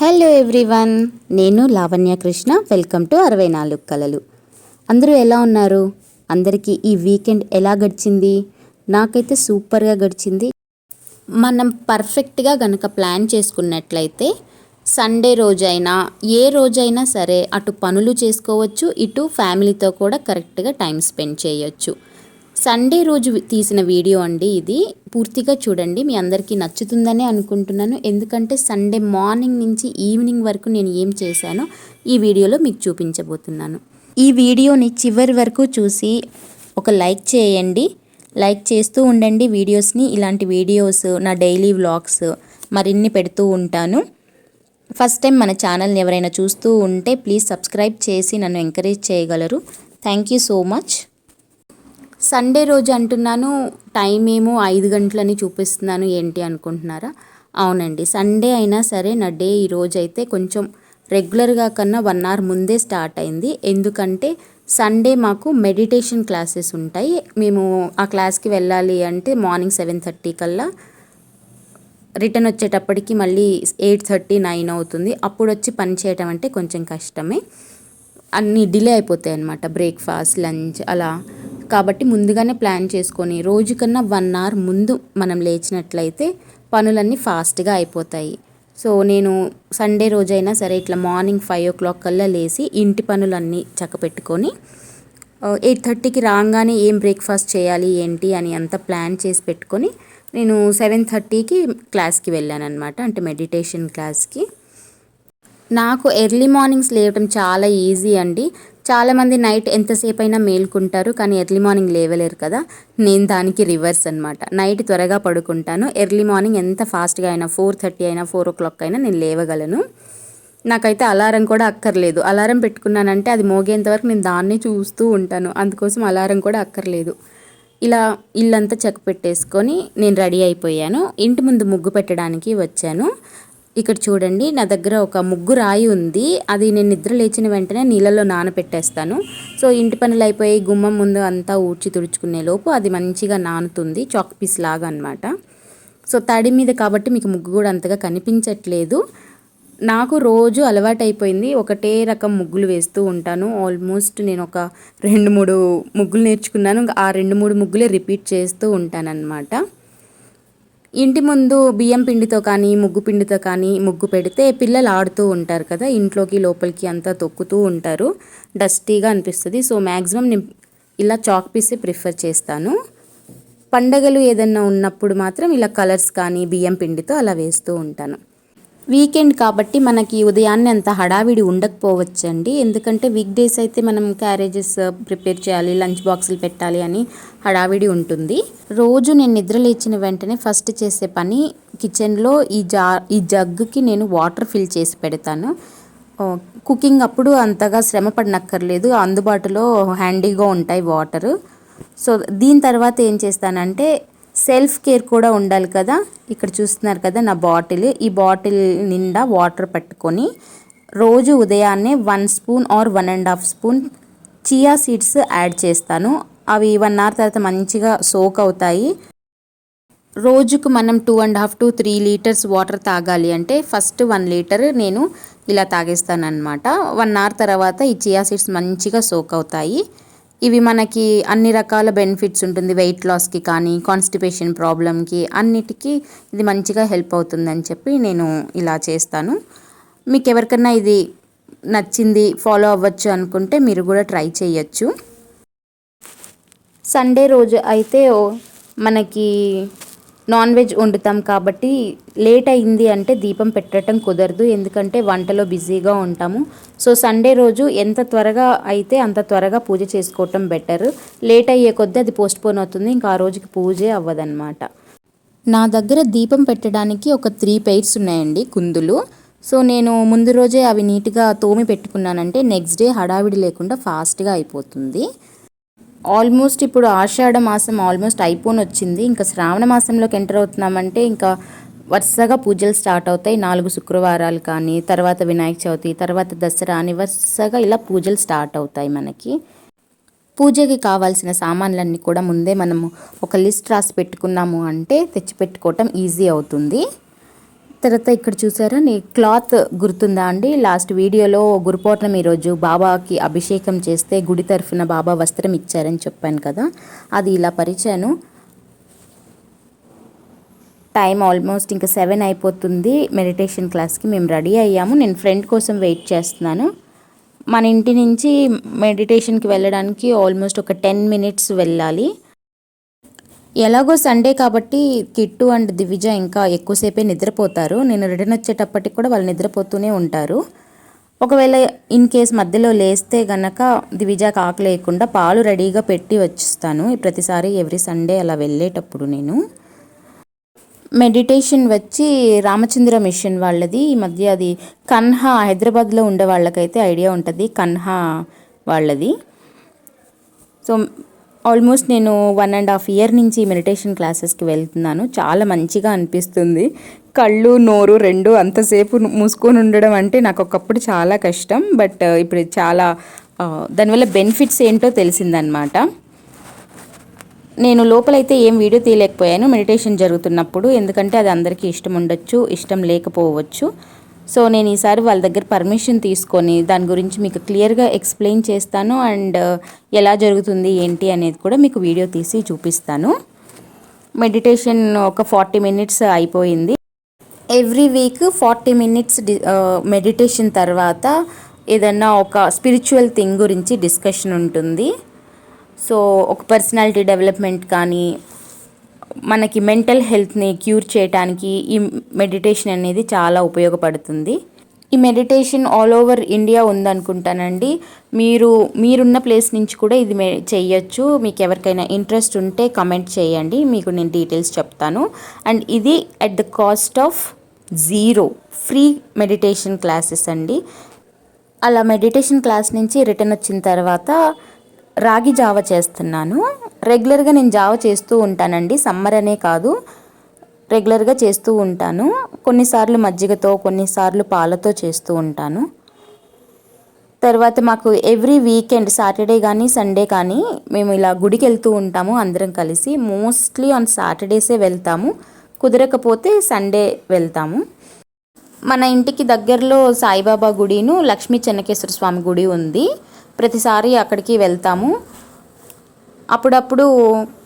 Hello everyone నేను Lavanya Krishna. Welcome to అరవై నాలుగు కలలు. అందరూ ఎలా ఉన్నారు? అందరికీ ఈ వీకెండ్ ఎలా గడిచింది? నాకైతే సూపర్గా గడిచింది. మనం పర్ఫెక్ట్గా గనక ప్లాన్ చేసుకున్నట్లయితే సండే రోజైనా ఏ రోజైనా సరే అటు పనులు చేసుకోవచ్చు ఇటు ఫ్యామిలీతో కూడా కరెక్ట్గా టైం స్పెండ్ చేయొచ్చు. సండే రోజు తీసిన వీడియో అండి ఇది. పూర్తిగా చూడండి. మీ అందరికీ నచ్చుతుందనే అనుకుంటున్నాను. ఎందుకంటే సండే మార్నింగ్ నుంచి ఈవినింగ్ వరకు నేను ఏం చేశానో ఈ వీడియోలో మీకు చూపించబోతున్నాను. ఈ వీడియోని చివరి వరకు చూసి ఒక లైక్ చేయండి. లైక్ చేస్తూ ఉండండి వీడియోస్ని. ఇలాంటి వీడియోస్ నా డైలీ వ్లాగ్స్ మరిన్ని పెడుతూ ఉంటాను. ఫస్ట్ టైం మన ఛానల్ని ఎవరైనా చూస్తూ ఉంటే ప్లీజ్ సబ్స్క్రైబ్ చేసి నన్ను ఎంకరేజ్ చేయగలరు. Thank you so much. Sunday రోజు అంటున్నాను టైం ఏమో ఐదు గంటలని చూపిస్తున్నాను ఏంటి అనుకుంటున్నారా? అవునండి సండే అయినా సరే నా డే ఈరోజు అయితే కొంచెం రెగ్యులర్గా కన్నా వన్ అవర్ ముందే స్టార్ట్ అయింది. ఎందుకంటే సండే మాకు మెడిటేషన్ క్లాసెస్ ఉంటాయి. మేము ఆ క్లాస్కి వెళ్ళాలి అంటే మార్నింగ్ సెవెన్ థర్టీ కల్లా రిటర్న్ వచ్చేటప్పటికి మళ్ళీ ఎయిట్ థర్టీ నైన్ అవుతుంది. అప్పుడు వచ్చి పని చేయటం అంటే కొంచెం కష్టమే. అన్నీ డిలే అయిపోతాయి అన్నమాట. బ్రేక్ఫాస్ట్ లంచ్ అలా కాబట్టి ముందుగానే ప్లాన్ చేసుకొని రోజుకన్నా వన్ అవర్ ముందు మనం లేచినట్లయితే పనులన్నీ ఫాస్ట్గా అయిపోతాయి. సో నేను సండే రోజైనా సరే ఇట్లా మార్నింగ్ ఫైవ్ ఓ క్లాక్ కల్లా లేచి ఇంటి పనులన్నీ చక్కపెట్టుకొని ఎయిట్ థర్టీకి రాగానే ఏం బ్రేక్ఫాస్ట్ చేయాలి ఏంటి అని అంతా ప్లాన్ చేసి పెట్టుకొని నేను సెవెన్ థర్టీకి క్లాస్కి వెళ్ళాను అనమాట అంటే మెడిటేషన్ క్లాస్కి. నాకు ఎర్లీ మార్నింగ్స్ లేవటం చాలా ఈజీ అండి. చాలామంది నైట్ ఎంతసేపు అయినా మేల్కుంటారు కానీ ఎర్లీ మార్నింగ్ లేవలేరు కదా. నేను దానికి రివర్స్ అనమాట నైట్ త్వరగా పడుకుంటాను. ఎర్లీ మార్నింగ్ ఎంత ఫాస్ట్గా అయినా ఫోర్ థర్టీ అయినా ఫోర్ ఓ క్లాక్ అయినా నేను లేవగలను. నాకైతే అలారం కూడా అక్కర్లేదు. అలారం పెట్టుకున్నానంటే అది మోగేంత వరకు నేను దాన్నే చూస్తూ ఉంటాను. అందుకోసం అలారం కూడా అక్కర్లేదు. ఇలా ఇల్లంతా చెక్క పెట్టేసుకొని నేను రెడీ అయిపోయాను. ఇంటి ముందు ముగ్గు పెట్టడానికి వచ్చాను. ఇక్కడ చూడండి నా దగ్గర ఒక ముగ్గు రాయి ఉంది. అది నేను నిద్ర లేచిన వెంటనే నీళ్ళలో నానపెట్టేస్తాను. సో ఇంటి పనులు అయిపోయి గుమ్మం ముందు అంతా ఊడ్చి తుడుచుకునే లోపు అది మంచిగా నానుతుంది చాక్ పీస్ లాగా అనమాట సో తడి మీద కాబట్టి మీకు ముగ్గు కూడా అంతగా కనిపించట్లేదు. నాకు రోజు అలవాటైపోయింది ఒకటే రకం ముగ్గులు వేస్తూ ఉంటాను. ఆల్మోస్ట్ నేను ఒక రెండు మూడు ముగ్గులు నేర్చుకున్నాను. ఆ రెండు మూడు ముగ్గులే రిపీట్ చేస్తూ ఉంటానన్నమాట. ఇంటి ముందు బియ్యం పిండితో కానీ ముగ్గు పిండితో కానీ ముగ్గు పెడితే పిల్లలు ఆడుతూ ఉంటారు కదా. ఇంట్లోకి లోపలికి అంతా తొక్కుతూ ఉంటారు. డస్టీగా అనిపిస్తుంది. సో మ్యాక్సిమం నేను ఇలా చాక్ పీసే ప్రిఫర్ చేస్తాను. పండగలు ఏదన్నా ఉన్నప్పుడు మాత్రం ఇలా కలర్స్ కానీ బియ్యం పిండితో అలా వేస్తూ ఉంటాను. వీకెండ్ కాబట్టి మనకి ఉదయాన్నే అంత హడావిడి ఉండకపోవచ్చండి. ఎందుకంటే వీక్ డేస్ అయితే మనం క్యారేజెస్ uh, ప్రిపేర్ చేయాలి లంచ్ బాక్సులు పెట్టాలి అని హడావిడి ఉంటుంది. రోజు నేను నిద్ర లేచిన వెంటనే ఫస్ట్ చేసే పని కిచెన్లో ఈ జా ఈ జగ్గుకి నేను వాటర్ ఫిల్ చేసి పెడతాను. కుకింగ్ అప్పుడు అంతగా శ్రమ పడినక్కర్లేదు. అందుబాటులో హ్యాండీగా ఉంటాయి వాటర్. సో దీని తర్వాత ఏం చేస్తానంటే సెల్ఫ్ కేర్ కూడా ఉండాలి కదా. ఇక్కడ చూస్తున్నారు కదా నా బాటిల్. ఈ బాటిల్ నిండా వాటర్ పెట్టుకొని రోజు ఉదయాన్నే one spoon or one and half spoon chia seeds add చేస్తాను. అవి వన్ అవర్ తర్వాత మంచిగా సోక్ అవుతాయి. రోజుకు మనం two and half to three litres water తాగాలి అంటే ఫస్ట్ వన్ లీటర్ నేను ఇలా తాగేస్తాను అనమాట వన్ అవర్ తర్వాత ఈ చియా సీడ్స్ మంచిగా సోక్ అవుతాయి. ఇవి మనకి అన్ని రకాల బెనిఫిట్స్ ఉంటుంది. వెయిట్ లాస్కి కానీ కాన్స్టిపేషన్ ప్రాబ్లంకి అన్నిటికీ ఇది మంచిగా హెల్ప్ అవుతుందని చెప్పి నేను ఇలా చేస్తాను. మీకు ఎవరికన్నా ఇది నచ్చింది ఫాలో అవ్వచ్చు అనుకుంటే మీరు కూడా ట్రై చేయొచ్చు. సండే రోజు అయితే మనకి నాన్ వెజ్ వండుతాం కాబట్టి లేట్ అయింది అంటే దీపం పెట్టడం కుదరదు. ఎందుకంటే వంటలో బిజీగా ఉంటాము. సో సండే రోజు ఎంత త్వరగా అయితే అంత త్వరగా పూజ చేసుకోవటం బెటర్. లేట్ అయ్యే కొద్దీ అది పోస్ట్పోన్ అవుతుంది. ఇంకా ఆ రోజుకి పూజే అవ్వదన్నమాట. నా దగ్గర దీపం పెట్టడానికి ఒక త్రీ పెయిర్స్ ఉన్నాయండి కుందులు. సో నేను ముందు రోజే అవి నీట్గా తోమి పెట్టుకున్నానంటే నెక్స్ట్ డే హడావిడి లేకుండా ఫాస్ట్గా అయిపోతుంది. ఆల్మోస్ట్ ఇప్పుడు ఆషాఢ మాసం ఆల్మోస్ట్ అయిపోని వచ్చింది. ఇంకా శ్రావణ మాసంలోకి ఎంటర్ అవుతున్నామంటే ఇంకా వరుసగా పూజలు స్టార్ట్ అవుతాయి. నాలుగు శుక్రవారాలు కానీ తర్వాత వినాయక చవితి తర్వాత దసరా అని వరుసగా ఇలా పూజలు స్టార్ట్ అవుతాయి మనకి. పూజకి కావాల్సిన సామాన్లన్నీ కూడా ముందే మనము ఒక లిస్ట్ రాసి పెట్టుకున్నాము అంటే తెచ్చిపెట్టుకోవటం ఈజీ అవుతుంది. తర్వాత ఇక్కడ చూసారా నీ క్లాత్ గుర్తుందా అండి? లాస్ట్ వీడియోలో గురు పౌర్ణమి రోజు బాబాకి అభిషేకం చేస్తే గుడి తరఫున బాబా వస్త్రం ఇచ్చారని చెప్పాను కదా అది ఇలా పరిచాను. టైం ఆల్మోస్ట్ ఇంకా సెవెన్ అయిపోతుంది మెడిటేషన్ క్లాస్కి మేము రెడీ అయ్యాము. నేను ఫ్రెండ్ కోసం వెయిట్ చేస్తున్నాను. మన ఇంటి నుంచి మెడిటేషన్కి వెళ్ళడానికి ఆల్మోస్ట్ ఒక టెన్ మినిట్స్ వెళ్ళాలి. ఎలాగో సండే కాబట్టి కిట్టు అండ్ దివిజ ఇంకా ఎక్కువసేపే నిద్రపోతారు. నేను రిటర్న్ వచ్చేటప్పటికి కూడా వాళ్ళు నిద్రపోతూనే ఉంటారు. ఒకవేళ ఇన్ కేస్ మధ్యలో లేస్తే గనక దివిజాకి ఆకలి లేకుండా పాలు రెడీగా పెట్టి వచ్చిస్తాను. ప్రతిసారి ఎవ్రీ సండే అలా వెళ్ళేటప్పుడు నేను. మెడిటేషన్ వచ్చి రామచంద్ర మిషన్ వాళ్ళది. ఈ మధ్య అది కన్హా హైదరాబాద్లో ఉండే వాళ్ళకైతే ఐడియా ఉంటుంది. కన్హా వాళ్ళది. సో ఆల్మోస్ట్ నేను వన్ అండ్ హాఫ్ ఇయర్ నుంచి మెడిటేషన్ క్లాసెస్కి వెళ్తున్నాను. చాలా మంచిగా అనిపిస్తుంది. కళ్ళు నోరు రెండు అంతసేపు మూసుకొని ఉండడం అంటే నాకు ఒకప్పుడు చాలా కష్టం. బట్ ఇప్పుడు చాలా దానివల్ల బెనిఫిట్స్ ఏంటో తెలిసిందనమాట. నేను లోపలైతే ఏం వీడియో తీయలేకపోయాను. మెడిటేషన్ జరుగుతున్నప్పుడు. ఎందుకంటే అది అందరికీ ఇష్టం ఉండొచ్చు ఇష్టం లేకపోవచ్చు. సో నేను ఈసారి వాళ్ళ దగ్గర పర్మిషన్ తీసుకొని దాని గురించి మీకు క్లియర్గా ఎక్స్ప్లెయిన్ చేస్తాను అండ్ uh, ఎలా జరుగుతుంది ఏంటి అనేది కూడా మీకు వీడియో తీసి చూపిస్తాను. మెడిటేషన్ ఒక ఫార్టీ మినిట్స్ అయిపోయింది. Every week forty minutes uh, meditation తర్వాత ఏదన్నా ఒక స్పిరిచువల్ థింగ్ గురించి డిస్కషన్ ఉంటుంది. సో ఒక పర్సనాలిటీ డెవలప్మెంట్ కానీ మనకి మెంటల్ హెల్త్ని క్యూర్ చేయడానికి ఈ మెడిటేషన్ అనేది చాలా ఉపయోగపడుతుంది. ఈ మెడిటేషన్ ఆల్ ఓవర్ ఇండియా ఉందనుకుంటానండి. మీరు మీరున్న ప్లేస్ నుంచి కూడా ఇది చేయొచ్చు మీకు ఎవరికైనా ఇంట్రెస్ట్ ఉంటే కమెంట్ చేయండి. మీకు నేను డీటెయిల్స్ చెప్తాను. అండ్ ఇది at the cost of zero. Free meditation classes అండి. అలా మెడిటేషన్ క్లాస్ నుంచి రిటర్న్ వచ్చిన తర్వాత రాగి జావ చేస్తున్నాను. రెగ్యులర్గా నేను జావ చేస్తూ ఉంటానండి. సమ్మర్ అనే కాదు. రెగ్యులర్గా చేస్తూ ఉంటాను. కొన్నిసార్లు మజ్జిగతో కొన్నిసార్లు పాలతో చేస్తూ ఉంటాను. తర్వాత మాకు ఎవ్రీ వీకెండ్ సాటర్డే కానీ సండే కానీ మేము ఇలా గుడికి వెళ్తూ ఉంటాము అందరం కలిసి. మోస్ట్లీ ఆన్ సాటర్డేసే వెళ్తాము. కుదరకపోతే సండే వెళ్తాము. మన ఇంటికి దగ్గరలో సాయిబాబా గుడిను లక్ష్మీ చెన్నకేశ్వర స్వామి గుడి ఉంది. ప్రతిసారి అక్కడికి వెళ్తాము. అప్పుడప్పుడు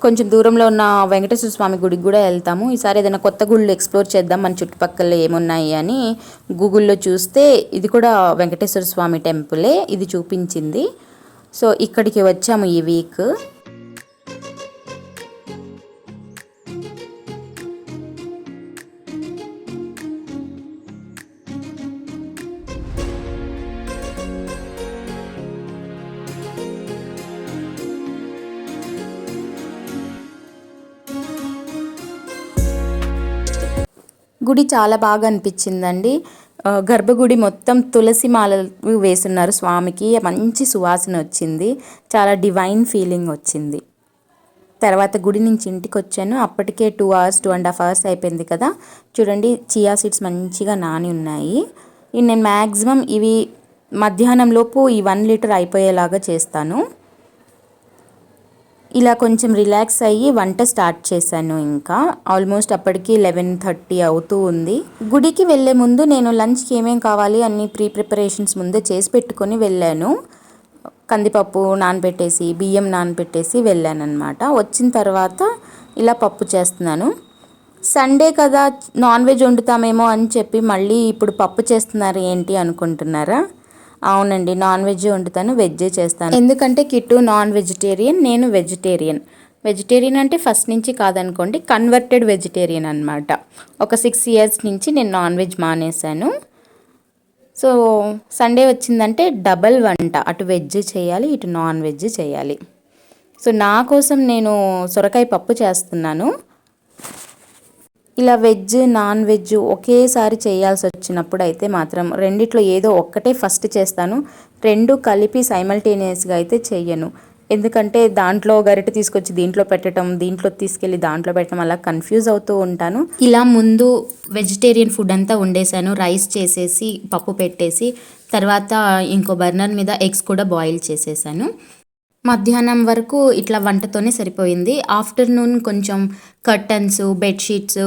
కొంచెం దూరంలో ఉన్న వెంకటేశ్వర స్వామి గుడికి కూడా వెళ్తాము. ఈసారి ఏదైనా కొత్త గుళ్ళు ఎక్స్ప్లోర్ చేద్దాం మన చుట్టుపక్కల ఏమున్నాయి అని గూగుల్లో చూస్తే ఇది కూడా వెంకటేశ్వర స్వామి టెంపులే ఇది చూపించింది. సో ఇక్కడికి వచ్చాము ఈ వీక్. గుడి చాలా బాగా అనిపించిందండి. గర్భగుడి మొత్తం తులసి మాలలు వేసున్నారు స్వామికి. మంచి సువాసన వచ్చింది. చాలా డివైన్ ఫీలింగ్ వచ్చింది. తర్వాత గుడి నుంచి ఇంటికి వచ్చాను. అప్పటికే two hours two and half hours అయిపోయింది కదా. చూడండి చియా సీడ్స్ మంచిగా నాని ఉన్నాయి. నేను మ్యాక్సిమం ఇవి మధ్యాహ్నంలోపు ఈ వన్ లీటర్ అయిపోయేలాగా చేస్తాను. ఇలా కొంచెం రిలాక్స్ అయ్యి వంట స్టార్ట్ చేశాను ఇంకా. ఆల్మోస్ట్ అప్పటికి లెవెన్ థర్టీ అవుతూ ఉంది. గుడికి వెళ్ళే ముందు నేను లంచ్కి ఏమేం కావాలి అన్ని ప్రీ ప్రిపరేషన్స్ ముందే చేసి పెట్టుకొని వెళ్ళాను. కందిపప్పు నానబెట్టేసి బియ్యం నానబెట్టేసి వెళ్ళాను అనమాట వచ్చిన తర్వాత ఇలా పప్పు చేస్తున్నాను. సండే కదా నాన్ వెజ్ వండుతామేమో అని చెప్పి మళ్ళీ ఇప్పుడు పప్పు చేస్తున్నారు ఏంటి అనుకుంటున్నారా? అవునండి నాన్ వెజ్ వండుతాను వెజ్జే చేస్తాను. ఎందుకంటే కిట్టు నాన్ వెజిటేరియన్ నేను వెజిటేరియన్. వెజిటేరియన్ అంటే ఫస్ట్ నుంచి కాదనుకోండి కన్వర్టెడ్ వెజిటేరియన్ అనమాట ఒక సిక్స్ ఇయర్స్ నుంచి నేను నాన్ వెజ్ మానేశాను. సో సండే వచ్చిందంటే డబల్ వంట. అటు వెజ్ చేయాలి ఇటు నాన్ వెజ్ చేయాలి. సో నా కోసం నేను సొరకాయ పప్పు చేస్తున్నాను. ఇలా వెజ్ నాన్ వెజ్ ఒకేసారి చేయాల్సి వచ్చినప్పుడు అయితే మాత్రం రెండిట్లో ఏదో ఒక్కటే ఫస్ట్ చేస్తాను. రెండు కలిపి సైమల్టేనియస్గా అయితే చేయను. ఎందుకంటే దాంట్లో గరిట తీసుకొచ్చి దీంట్లో పెట్టడం దీంట్లో తీసుకెళ్ళి దాంట్లో పెట్టడం అలా కన్ఫ్యూజ్ అవుతూ ఉంటాను. ఇలా ముందు వెజిటేరియన్ ఫుడ్ అంతా వండేసాను రైస్ చేసేసి పప్పు పెట్టేసి తర్వాత ఇంకో బర్నర్ మీద ఎగ్స్ కూడా బాయిల్ చేసేసాను. మధ్యాహ్నం వరకు ఇట్లా వంటతోనే సరిపోయింది. ఆఫ్టర్నూన్ కొంచెం కర్టన్స్ బెడ్షీట్స్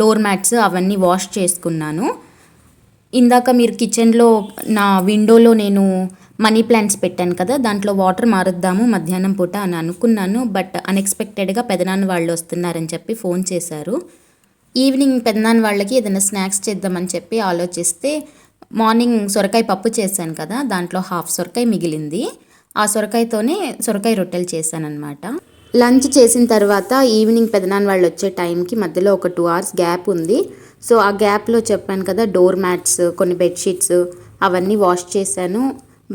డోర్ మ్యాట్స్ అవన్నీ వాష్ చేసుకున్నాను. ఇందాక మీరు కిచెన్లో నా విండోలో నేను మనీ ప్లాంట్స్ పెట్టాను కదా దాంట్లో వాటర్ మారుద్దాము మధ్యాహ్నం పూట అని అనుకున్నాను బట్ అన్ఎక్స్పెక్టెడ్గా పెదనాన్న వాళ్ళు వస్తున్నారని చెప్పి ఫోన్ చేశారు. ఈవినింగ్ పెదనాన్న వాళ్ళకి ఏదైనా స్నాక్స్ చేద్దామని చెప్పి ఆలోచిస్తే మార్నింగ్ సొరకాయ పప్పు చేశాను కదా దాంట్లో హాఫ్ సొరకాయ మిగిలింది. ఆ సొరకాయతోనే సొరకాయ రొట్టెలు చేశానన్నమాట. లంచ్ చేసిన తర్వాత ఈవినింగ్ పెదనాన్న వాళ్ళు వచ్చే టైంకి మధ్యలో ఒక టూ అవర్స్ గ్యాప్ ఉంది. సో ఆ గ్యాప్లో చెప్పాను కదా డోర్ మ్యాట్స్ కొన్ని బెడ్షీట్స్ అవన్నీ వాష్ చేశాను.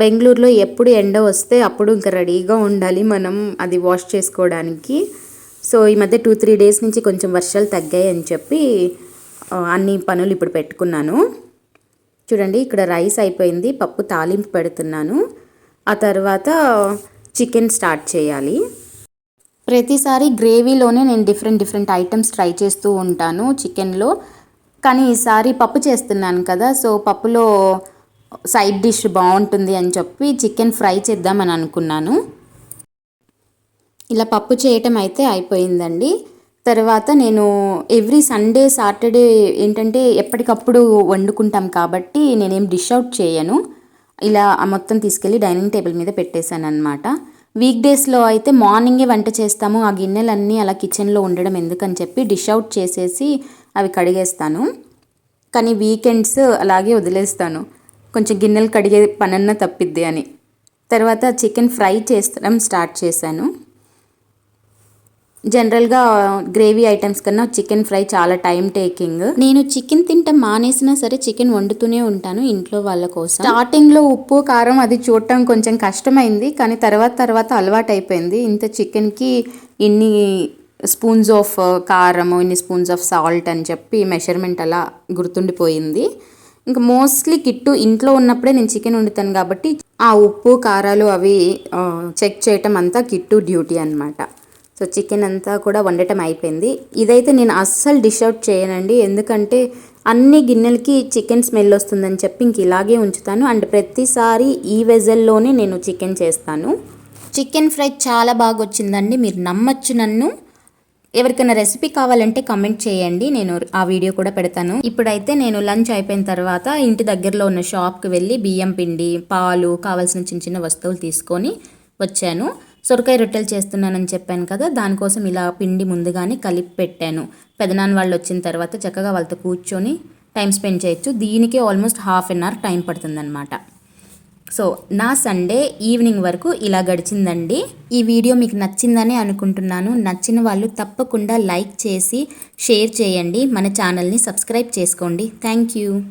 బెంగళూరులో ఎప్పుడు ఎండ వస్తే అప్పుడు ఇంకా రెడీగా ఉండాలి మనం అది వాష్ చేసుకోవడానికి. సో ఈ మధ్య టూ త్రీ డేస్ నుంచి కొంచెం వర్షాలు తగ్గాయి అని చెప్పి అన్ని పనులు ఇప్పుడు పెట్టుకున్నాను. చూడండి ఇక్కడ రైస్ అయిపోయింది పప్పు తాలింపు పెడుతున్నాను. ఆ తర్వాత చికెన్ స్టార్ట్ చేయాలి. ప్రతిసారి గ్రేవీలోనే నేను డిఫరెంట్ డిఫరెంట్ ఐటమ్స్ ట్రై చేస్తూ ఉంటాను చికెన్లో. కానీ ఈసారి పప్పు చేస్తున్నాను కదా సో పప్పులో సైడ్ డిష్ బాగుంటుంది అని చెప్పి చికెన్ ఫ్రై చేద్దామని అనుకున్నాను. ఇలా పప్పు చేయటం అయితే అయిపోయిందండి. తర్వాత నేను ఎవ్రీ సండే సాటర్డే ఏంటంటే ఎప్పటికప్పుడు వండుకుంటాం కాబట్టి నేనేం డిష్ అవుట్ చేయను. ఇలా ఆ మొత్తం తీసుకెళ్ళి డైనింగ్ టేబుల్ మీద పెట్టేశాను అనమాట వీక్ డేస్లో అయితే మార్నింగే వంట చేస్తాము ఆ గిన్నెలన్నీ అలా కిచెన్లో ఉండడం ఎందుకని చెప్పి డిష్ అవుట్ చేసేసి అవి కడిగేస్తాను. కానీ వీకెండ్స్ అలాగే వదిలేస్తాను. కొంచెం గిన్నెలు కడిగే పనన్నా తప్పిద్ది అని. తర్వాత చికెన్ ఫ్రై చేస్తడం స్టార్ట్ చేశాను. జనరల్గా గ్రేవీ ఐటమ్స్ కన్నా చికెన్ ఫ్రై చాలా టైం టేకింగ్. నేను చికెన్ తింటే మానేసినా సరే చికెన్ వండుతూనే ఉంటాను ఇంట్లో వాళ్ళ కోసం. స్టార్టింగ్లో ఉప్పు కారం అది చూడటం కొంచెం కష్టమైంది కానీ తర్వాత తర్వాత అలవాటైపోయింది. ఇంత చికెన్కి ఇన్ని స్పూన్స్ ఆఫ్ కారం ఇన్ని స్పూన్స్ ఆఫ్ సాల్ట్ అని చెప్పి మెషర్మెంట్ అలా గుర్తుండిపోయింది. ఇంకా మోస్ట్లీ కిట్టు ఇంట్లో ఉన్నప్పుడే నేను చికెన్ వండుతాను కాబట్టి ఆ ఉప్పు కారాలు అవి చెక్ చేయటం అంతా కిట్టు డ్యూటీ అనమాట సో చికెన్ అంతా కూడా వండటం అయిపోయింది. ఇదైతే నేను అస్సలు డిష్ అవుట్ చేయనండి. ఎందుకంటే అన్ని గిన్నెలకి చికెన్ స్మెల్ వస్తుందని చెప్పి ఇంక ఇలాగే ఉంచుతాను. అండ్ ప్రతిసారి ఈ వెజల్లోనే నేను చికెన్ చేస్తాను. చికెన్ ఫ్రై చాలా బాగా వచ్చిందండి. మీరు నమ్మచ్చు నన్ను. ఎవరికైనా రెసిపీ కావాలంటే కమెంట్ చేయండి. నేను ఆ వీడియో కూడా పెడతాను. ఇప్పుడైతే నేను లంచ్ అయిపోయిన తర్వాత ఇంటి దగ్గరలో ఉన్న షాప్కి వెళ్ళి బియ్యం పిండి పాలు కావాల్సిన చిన్న చిన్న వస్తువులు తీసుకొని వచ్చాను. సొరకాయ రొట్టెలు చేస్తున్నానని చెప్పాను కదా దానికోసం ఇలా పిండి ముందుగానే కలిపి పెట్టాను పెదనాన్న వాళ్ళు వచ్చిన తర్వాత చక్కగా వాళ్ళతో కూర్చొని టైం స్పెండ్ చేయొచ్చు. దీనికి almost half an hour time పడుతుందన్నమాట. So నా సండే ఈవినింగ్ వరకు ఇలా గడిచిందండి. ఈ వీడియో మీకు నచ్చిందని అనుకుంటున్నాను. నచ్చిన వాళ్ళు తప్పకుండా లైక్ చేసి షేర్ చేయండి. మన ఛానల్ని సబ్స్క్రైబ్ చేసుకోండి. Thank you.